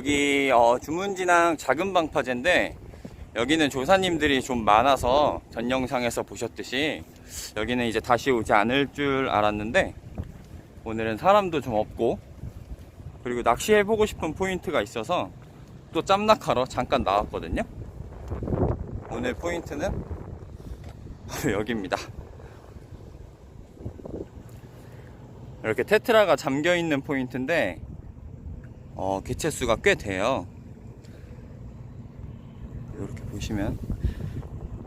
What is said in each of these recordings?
여기 어, 주문진항 작은 방파제인데 여기는 조사님들이 좀 많아서 전 영상에서 보셨듯이 여기는 이제 다시 오지 않을 줄 알았는데 오늘은 사람도 좀 없고 그리고 낚시해보고 싶은 포인트가 있어서 또 짬낚하러 잠깐 나왔거든요. 오늘 포인트는 바로 여기입니다. 이렇게 테트라가 잠겨있는 포인트인데 어, 개체수가 꽤 돼요. 이렇게 보시면.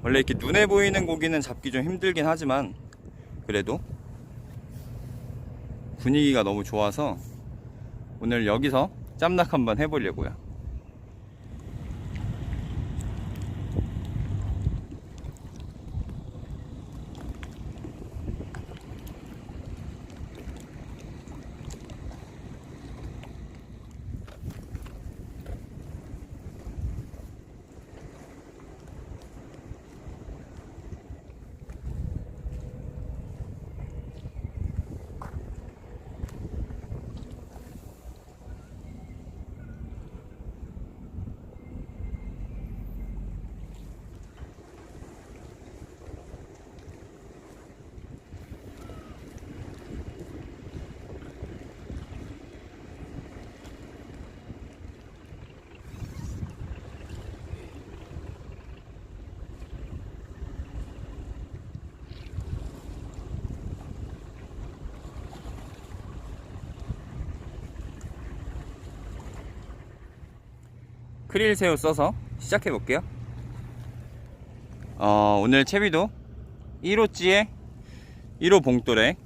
원래 이렇게 눈에 보이는 고기는 잡기 좀 힘들긴 하지만 그래도 분위기가 너무 좋아서 오늘 여기서 짬낚 한번 해보려고요 크릴 새우 써서 시작해 볼게요. 어, 오늘 채비도 1호찌에 1호 봉돌에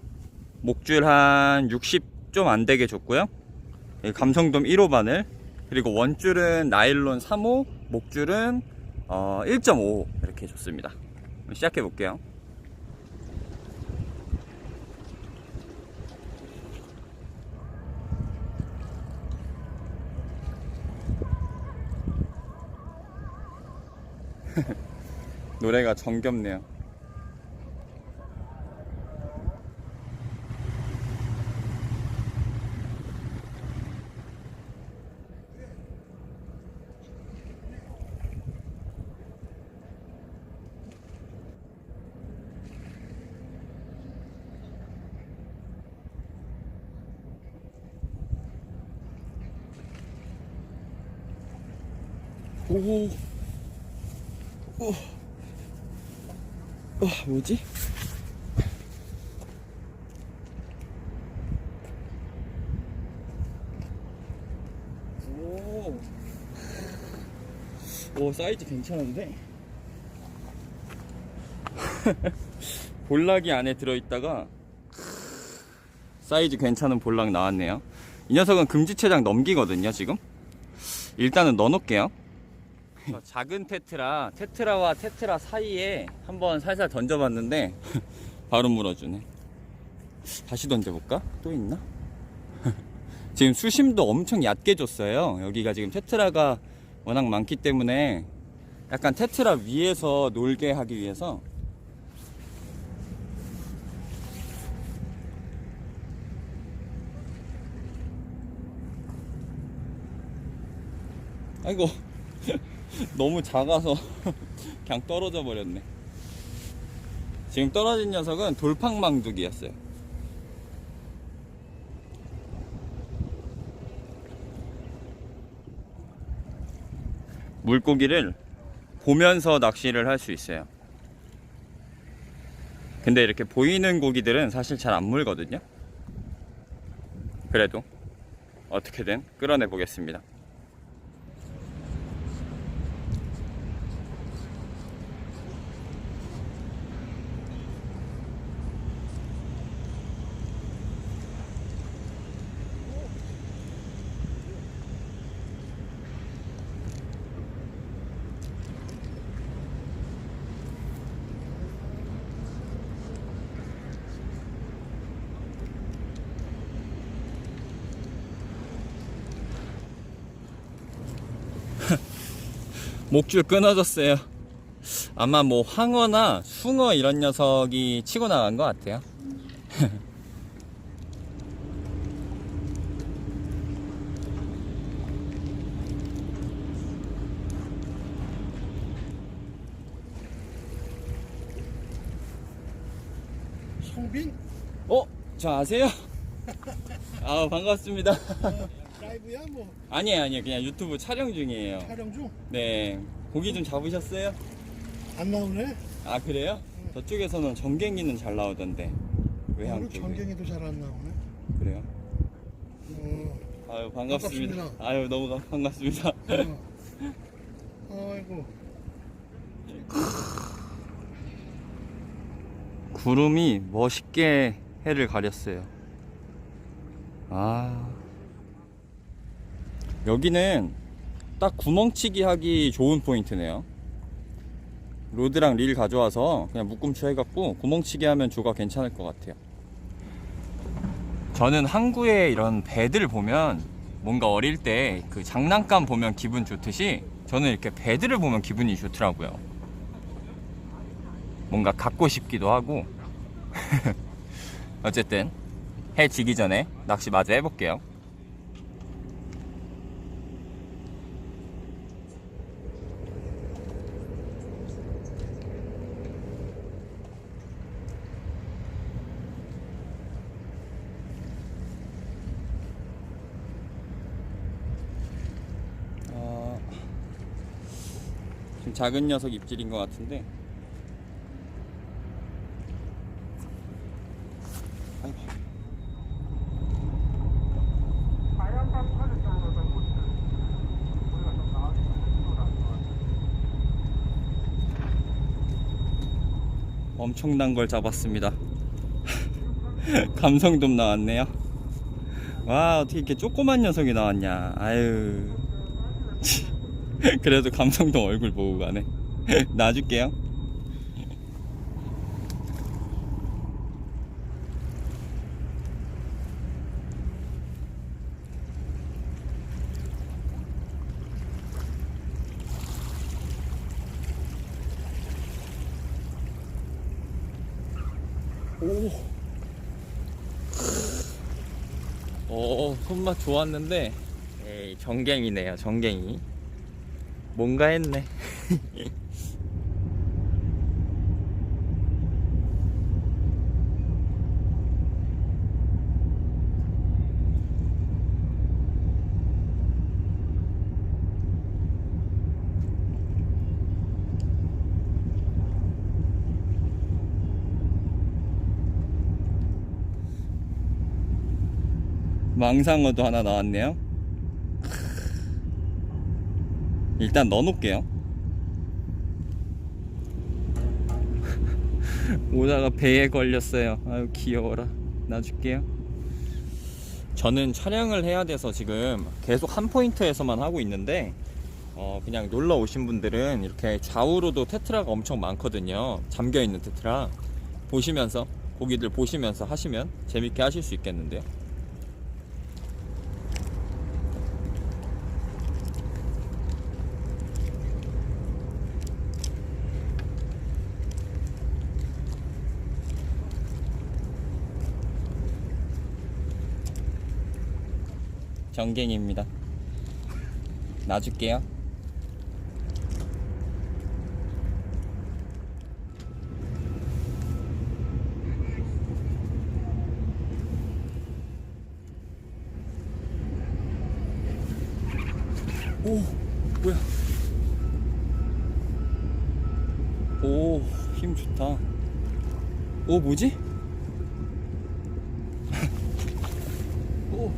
목줄 한 60 좀 안 되게 줬고요. 이 감성돔 1호 바늘 그리고 원줄은 나일론 3호 목줄은 어, 1.5 이렇게 줬습니다. 시작해 볼게요. 노래가 정겹네요. 오, 오. 어, 뭐지? 오, 오 사이즈 괜찮은데? 볼락이 안에 들어있다가 사이즈 괜찮은 볼락 나왔네요. 이 녀석은 금지체장 넘기거든요, 지금. 일단은 넣어놓을게요. 저 작은 테트라, 테트라와 테트라 사이에 한번 살살 던져봤는데 바로 물어주네. 다시 던져볼까? 또 있나? 지금 수심도 엄청 얕게 줬어요. 여기가 지금 테트라가 워낙 많기 때문에 약간 테트라 위에서 놀게 하기 위해서 아이고 너무 작아서 그냥 떨어져 버렸네. 지금 떨어진 녀석은 돌팡망둑이었어요. 물고기를 보면서 낚시를 할 수 있어요. 근데 이렇게 보이는 고기들은 사실 잘 안 물거든요. 그래도 어떻게든 끌어내 보겠습니다. 목줄 끊어졌어요. 아마 뭐 황어나 숭어 이런 녀석이 치고 나간 것 같아요. 성빈? 어? 저 아세요? 아 반갑습니다. 네. 어, 라이브야 뭐 아니에요 아니에요 그냥 유튜브 촬영 중이에요. 촬영 중? 네 고기 좀 잡으셨어요? 안 나오네? 아 그래요? 저쪽에서는 정갱이는 잘 나오던데 외항 오늘 쪽에 전갱이도 잘 안 나오네 그래요? 어, 아유 반갑습니다. 반갑습니다. 아유 너무 감- 반갑습니다. 어. 아이고 구름이 멋있게 해를 가렸어요. 아 여기는 딱 구멍치기 하기 좋은 포인트네요. 로드랑 릴 가져와서 그냥 묶음추 해갖고 구멍치기 하면 조가 괜찮을 것 같아요. 저는 항구에 이런 배들 보면 뭔가 어릴 때 그 장난감 보면 기분 좋듯이 저는 이렇게 배들을 보면 기분이 좋더라고요. 뭔가 갖고 싶기도 하고 어쨌든 해 지기 전에 낚시 마저 해볼게요 어, 좀 작은 녀석 입질인 것 같은데. 엄청난 걸 잡았습니다. 감성돔 나왔네요. 와 어떻게 이렇게 조그만 녀석이 나왔냐. 아유. 그래도 감성돔 얼굴 보고 가네. 놔줄게요. 오, 손맛 좋았는데, 에이, 정갱이네요, 정갱이. 뭔가 했네. 망상어도 하나 나왔네요. 일단 넣어 놓을게요. 오다가 배에 걸렸어요. 아유 귀여워라. 놔줄게요. 저는 촬영을 해야 돼서 지금 계속 한 포인트에서만 하고 있는데 어, 그냥 놀러 오신 분들은 이렇게 좌우로도 테트라가 엄청 많거든요. 잠겨 있는 테트라 보시면서 고기들 보시면서 하시면 재밌게 하실 수 있겠는데요. 정갱입니다. 놔줄게요. 오, 뭐야? 오, 힘 좋다. 오, 뭐지? 오.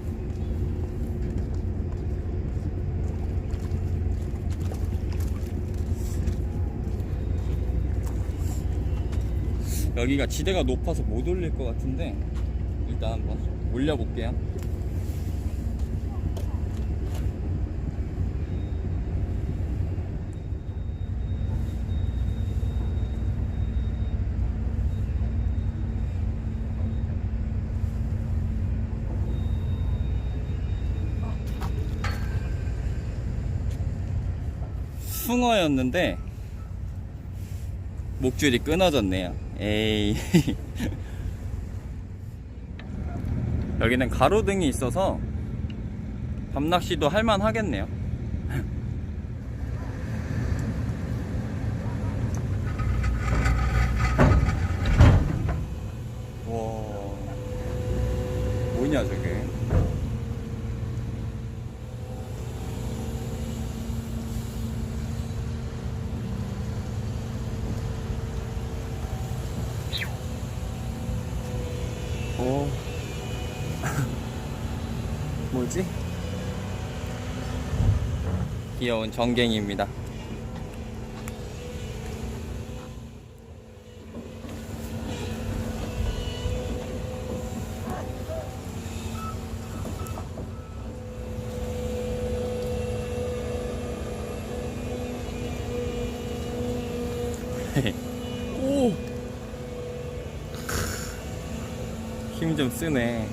여기가 지대가 높아서 못 올릴 것 같은데 일단 한번 올려볼게요. 숭어였는데 목줄이 끊어졌네요. 에이. 여기는 가로등이 있어서 밤낚시도 할만 하겠네요. 와. 뭐냐 저게 오 뭐지? 귀여운 정갱이입니다 오! 힘 좀 쓰네.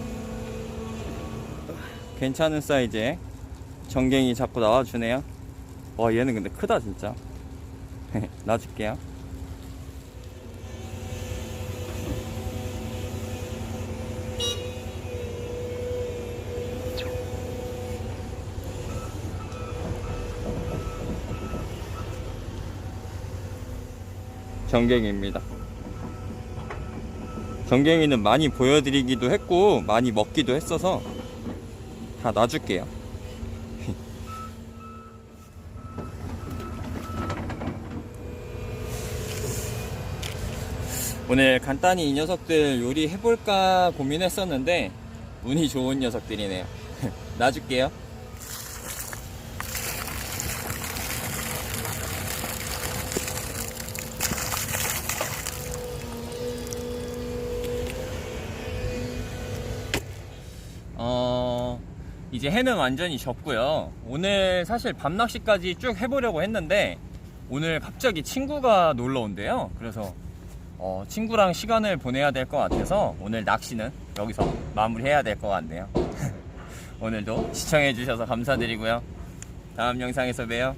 괜찮은 사이즈에 정갱이 자꾸 나와주네요. 와, 얘는 근데 크다, 진짜. 놔줄게요. 정갱이입니다. 정갱이는 많이 보여드리기도 했고 많이 먹기도 했어서 다 놔줄게요. 오늘 간단히 이 녀석들 요리 해볼까 고민했었는데 운이 좋은 녀석들이네요. 놔줄게요. 이제 해는 완전히 졌고요. 오늘 사실 밤낚시까지 쭉 해보려고 했는데, 오늘 갑자기 친구가 놀러 온대요. 그래서, 어, 친구랑 시간을 보내야 될 것 같아서, 오늘 낚시는 여기서 마무리해야 될 것 같네요. 오늘도 시청해주셔서 감사드리고요. 다음 영상에서 봬요.